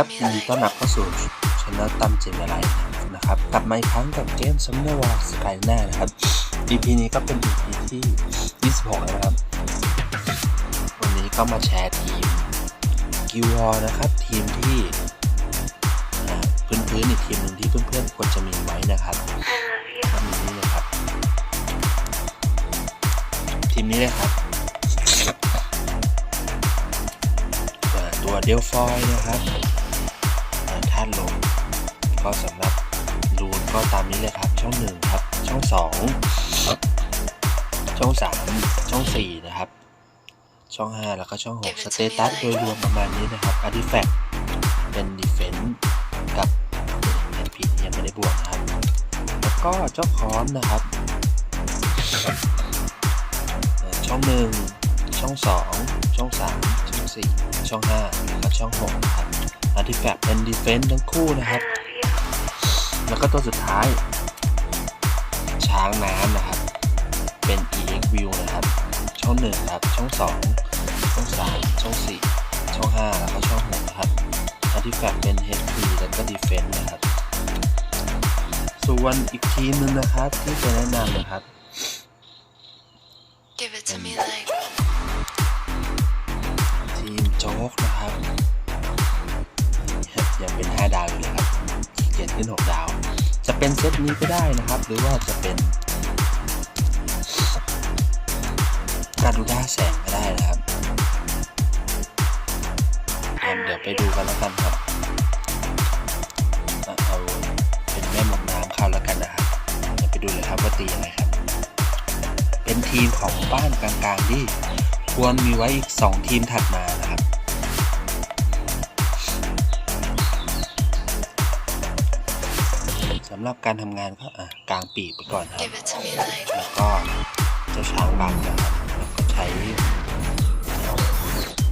ครับยินดีต้อนรับเข้าสู่ช anel ตั้มเจนอะไรนะครับกลับมาอีกครั้งกับเกม Summoner War Sky หน้านะครับ EP นี้ก็เป็น EP ที่ 26 แล้วนะครับ วันนี้ก็มาแชร์ทีมกิวอนะครับ ทีมที่อ่าพื้นๆอีกทีมหนึ่งที่เพื่อนๆควรจะมีไว้นะครับก็มีนี่เลยครับ ทีมนี้เลยครับตัวเดลฟอยนะครับ ก็สำหรับรูนก็ตามนี้เลยครับ ช่องหนึ่งครับ ช่องสองช่องสามช่องสี่นะครับ ช่องห้าแล้วก็ช่องหกสเตตัสโดยรวมประมาณนี้นะครับอาร์ติแฟกเป็นดีเฟนต์กับเอ็นพีที่ยังไม่ได้บวกนะครับ แล้วก็เจ้าคอนนะครับ ช่องหนึ่งช่องสองช่องสามช่องสี่ช่องห้าแล้วก็ช่องหกครับอาร์ติแฟกเป็นดีเฟนต์ทั้งคู่นะครับ แล้วก็ตัวสุดท้าย ช้างน้ำนะครับ เป็น EX View นะครับ ช่องหนึ่งครับ ช่องสองช่องสามช่องสี่ช่องห้าแล้วก็ช่องหกนะครับอาร์ติแฟกเป็น HP แล้วก็ Defense นะครับ ส่วนอีกทีมหนึงนะครับ ที่จะแนะนำนะครับ Give it to me like ทีมโจ๊กนะครับยังเป็น 5 ดาวอยู่เลยครับ ขี้เกียจขึ้น 6 ดาว จะเป็นเซตนี้ก็ได้นะครับ หรือว่าจะเป็นการดูด้าแสงก็ได้นะครับ เดี๋ยวไปดูกันแล้วกันครับเอาเป็นแม่มดน้ำเข้าแล้วกันนะครับเดี๋ยวไปดูเลยครับว่าตียังไงครับ เป็นทีมของบ้านกลางๆที่ควรมีไว้อีก 2 ทีมถัดมานะครับ สำหรับการทำงานก็อะกลางปีกไปก่อนครับ Give it to me like แล้วก็เจ้าช้างบังนะครับแล้วก็ใช้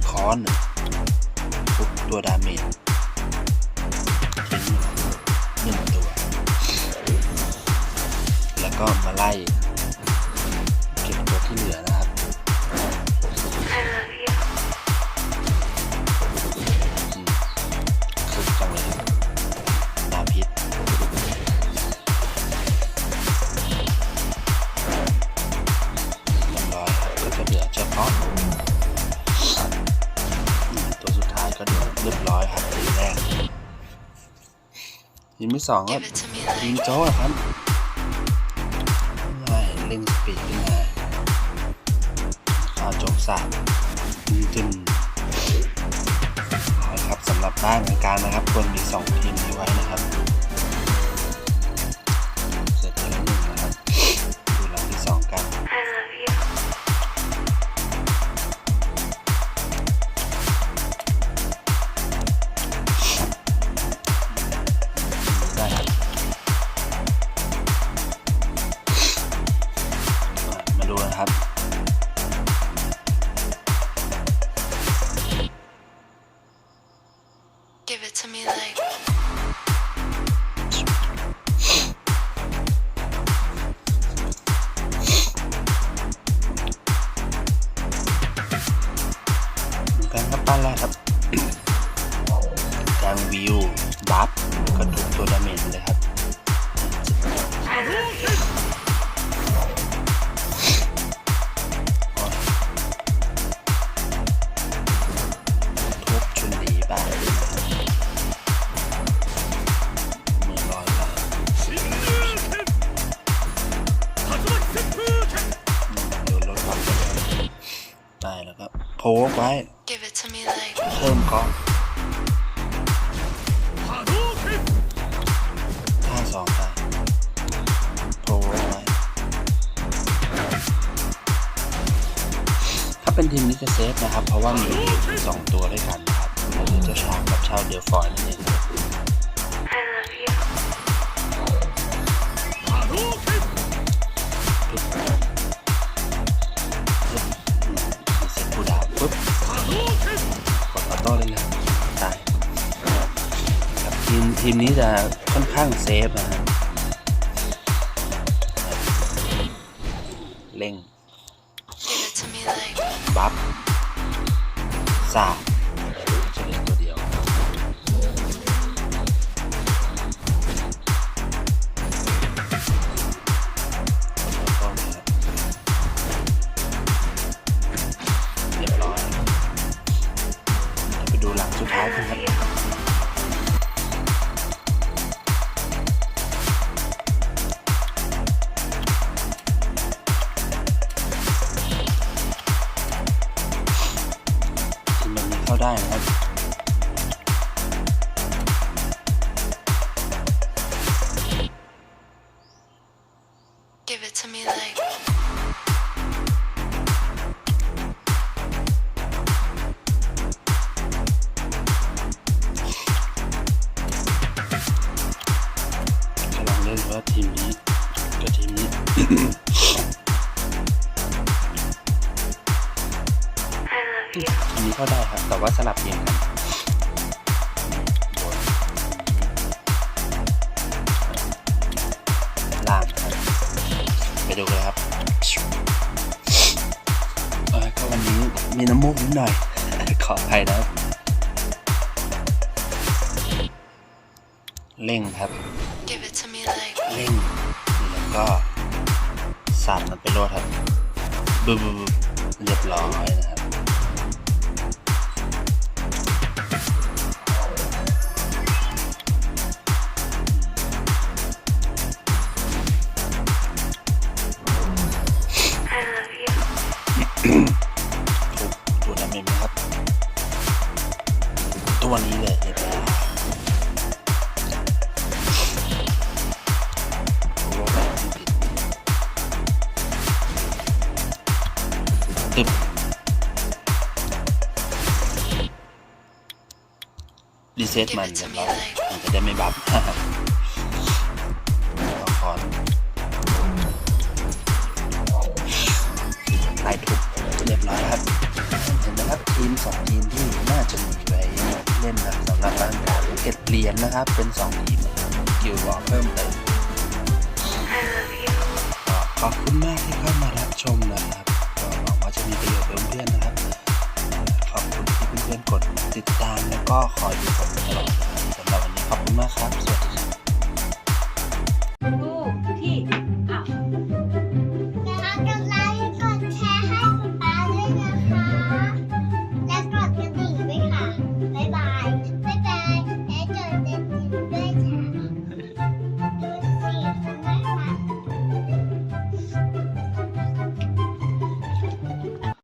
ค้อนทุบตัวดาเมจทิ้งหนึ่งตัว แล้วก็มาไล่เก็บตัวที่เหลือนะ ทีมที่สองก็ Give it to me ทีม like โจ้อะครับง่ายเล่นสปีดขึ้นมาข้าวโจ๊กสามจึงนะครับสำหรับบ้านของการนะครับควรมีสองทีมอยู่ไว้นะครับ นะครับ Give it to me like ดูกันครับป้านแรกครับ กลางวิว บัฟกระทุกตัวดาเมจเลย แล้วก็โพกไว้ Give it to me like เพิ่มก้อนห้าสองได้โพกไว้ ถ้าเป็นทีมนี้จะเซฟนะครับ เพราะว่ามีสองตัวด้วยกันนะครับก็คือเจ้าช้างกับเช่าเดลฟอยนั่นเอง ปึ๊บกดออโต้เลยนะตายครับทีมทีมนี้จะค่อนข้างเซฟนะฮะเร่ง Give it to me like บัฟสาบ ไทีมนี้ก็ได้ครับ แต่ว่าสลับเกมกันล่างครับ ไปดูกันครับเอ้ยก็วันนี้มีน้ำมูกนิดหน่อย ขออภัยนะเร่งครับ เร่ง แล้วก็สาดมันไปโลดครับบึ๊บบึบเรียบร้อยนะครับ รีเซ็ตมันเรียบร้อยมันจะได้ไม่บับละครลายทุบเรียบร้อยครับเห็นไหมครับทีมสองทีมที่น่าจะมีไว้เล่นนะสำหรับการเก็บเหรียญนะครับ เป็นสองทีมกิวบอกเพิ่มเติมก็ขอบคุณมากที่เข้ามารับชมนะครับก็หวังว่าจะมีประโยชน์ ก็คอยดูผมตลอดนะครับสำหรับวันนี้ขอบคุณมากครับ สวัสดีครับ